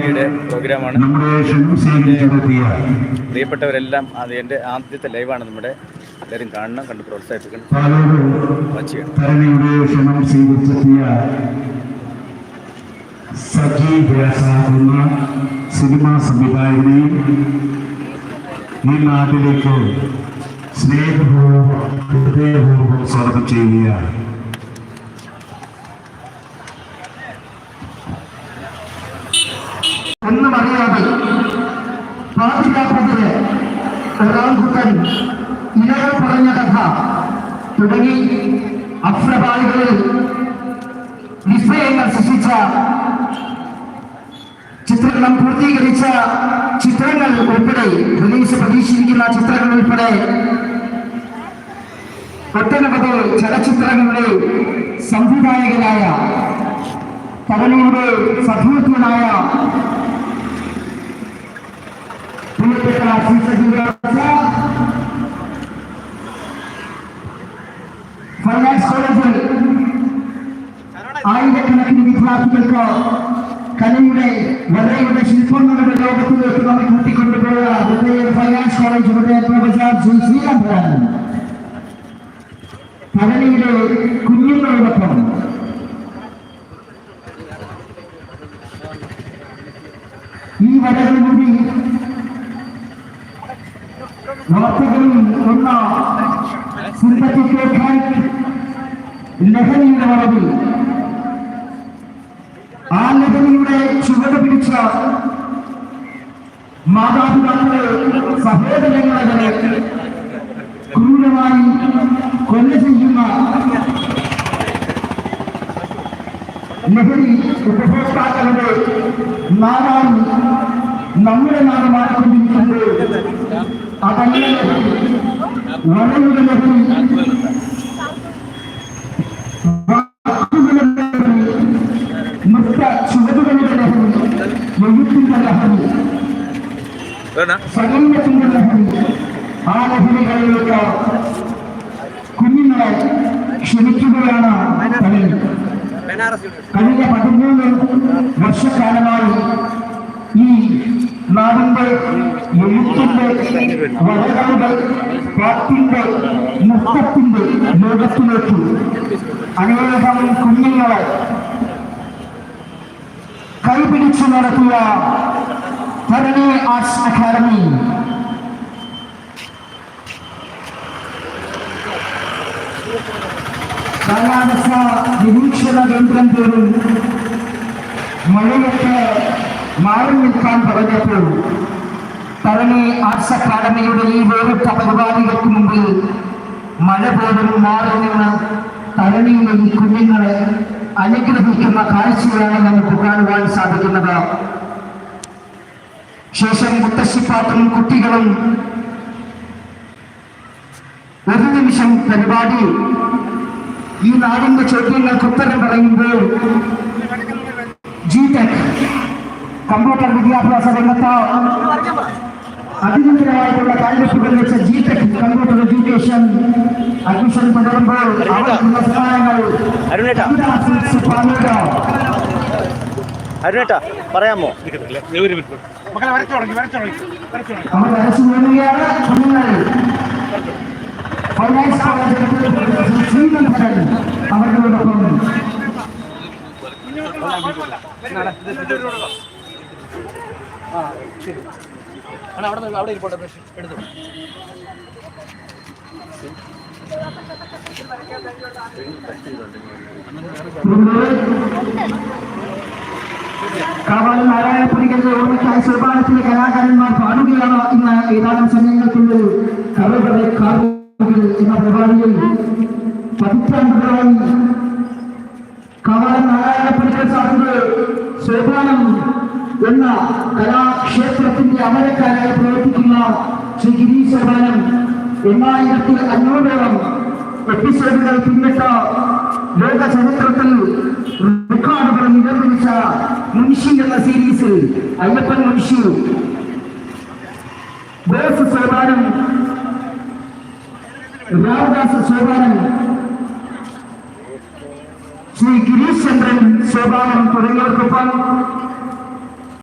ടിവിയുടെ പ്രോഗ്രാമാണ്. പ്രിയപ്പെട്ടവരെല്ലാം അത് എന്റെ ആദ്യത്തെ ലൈവാണ് നമ്മുടെ എല്ലാവരും കാണണം കണ്ട് പ്രോത്സാഹിപ്പിക്കണം. സജി സിനിമാ സംവിധായകനെയും ഈ നാട്ടിലേക്ക് സ്നേഹപൂർവം ഹൃദയപൂർവം സ്വാഗതം ചെയ്യുകയാണ്. അറിയാതെ പാതിരാപ്പതിന് ഒരാൾക്കുട്ടൻ ഇരകൾ പറഞ്ഞ കഥ തുടങ്ങി. അഫ്രപാളികളിൽ വിസ്മയങ്ങൾ സൃഷ്ടിച്ച ചിത്രീകരണം പൂർത്തീകരിച്ച ചിത്രങ്ങൾ ഉൾപ്പെടെ റിലീസ് പ്രതീക്ഷിച്ചിരിക്കുന്ന ചിത്രങ്ങൾ ഉൾപ്പെടെ ഒട്ടനവധി ചലച്ചിത്രങ്ങളുടെ സംവിധായകനായ തവനയുടെ സഹോദരനായ ആയിരക്കണക്കിന് വിദ്യാർത്ഥികൾക്ക് കലയുടെ വരയുടെ ശില്പങ്ങളുടെ ലോകത്തിലേക്ക് നമ്മെ കൂട്ടിക്കൊണ്ടുപോയ Hridaya finance college Hridaya professor Shri Sreeraman കലയുടെ വാർത്തകളിൽ ഒന്ന സിന്തറ്റിക് ലഹരിയുടെ വളവിൽ ആ ലഹരിയുടെ ചുവട് പിടിച്ച മാതാപിതാക്കളെ സഹോദരങ്ങളെ വരെ ക്രൂരമായി കൊല ചെയ്യുന്ന ലഹരി ഉപഭോക്താക്കളുടെ നാടാണ് നമ്മുടെ നാട് മാറ്റിക്കൊണ്ടിരിക്കുമ്പോൾ അതങ്ങനെ ലഹരി നൃത്ത ചുവടുകളുടെ ലഹരി എഴുത്തിന്റെ ലഹരി ശരീരത്തിന്റെ ലഹരി ആ ലഹരികളിലേക്ക് കുഞ്ഞുങ്ങളെ ക്ഷണിക്കുകയാണ് കഴിഞ്ഞ പതിമൂന്ന് വർഷക്കാലമായി നാടിന്റെ എഴുത്തിന്റെ വരകളുടെ പാട്ടിന്റെ നൃത്തത്തിന്റെ ലോകത്തിലേക്ക് അനേകം കുഞ്ഞുങ്ങളെ കൈപിടിച്ചു നടത്തിയ ഭരണി ആർട്സ് അക്കാദമി കാലാവസ്ഥ നിരീക്ഷണ കേന്ദ്രം പോലും മഴയൊക്കെ മാറി നിൽക്കാൻ പറഞ്ഞപ്പോൾ തരണി ആർട്സ് അക്കാദമിയുടെ ഈ വേറിട്ട പരിപാടികൾക്ക് മുമ്പിൽ മഴ പോലും മാറി നിന്ന് തരണിയിലെ ഈ കുഞ്ഞുങ്ങളെ അനുഗ്രഹിക്കുന്ന കാഴ്ചയാണ് നമുക്ക് കാണുവാൻ സാധിക്കുന്നത്. ശേഷം മുത്തശ്ശിപ്പാട്ടും കുട്ടികളും ഒരു നിമിഷം പരിപാടി. ഈ നാടിന്റെ ചോദ്യങ്ങൾക്ക് ഉത്തരം പറയുമ്പോൾ കമ്പ്യൂട്ടർ വിദ്യാഭ്യാസ രംഗത്ത് അതിനന്തരമായിട്ടുള്ള കാൽവെപ്പുകൾ വെച്ച G tech computer education admission തുടരുമ്പോൾ അവർക്കുള്ള അരുണേട്ടാ. പറയാമോ? വരച്ചു കുഞ്ഞുങ്ങൾ ഫൈനാൻസ് അവിടെ ശ്രീകണ്ഠൻ അവരോടൊപ്പം കാവാലം നാരായണപ്പുരികളുടെ ഓർമ്മയ്ക്കായി സുർബാനത്തിലെ കലാകാരന്മാർ പാടുകയാണ് ഇന്ന് ഏതാനും സമയങ്ങൾക്കുള്ളിൽ. കറുകളെ കാവുകൾ എന്ന പരിപാടിയിൽ പതിറ്റാണ്ടുകളായി കാവാലം നാരായണപ്പുരികൾ സാറിന്റെ സോപാനം എന്ന കലാക്ഷേത്രത്തിന്റെ അമരക്കാരായി പ്രവർത്തിക്കുന്ന ശ്രീ ഗിരീശ സോപാനം എണ്ണായിരത്തി അഞ്ഞൂറോളം എപ്പിസോഡുകൾ പിന്നിട്ട ലോക ചരിത്രത്തിൽ റെക്കോർഡുകൾ നിലനിർമ്മിച്ച മുൻഷി എന്ന സീരീസിൽ അയ്യപ്പൻ മുൻഷി. ബോസ് സോപാനം രാമദാസ് സോപാനം ശ്രീ ഗിരീഷ് ചന്ദ്രൻ സോപാനം തുടങ്ങിയവർക്കൊപ്പം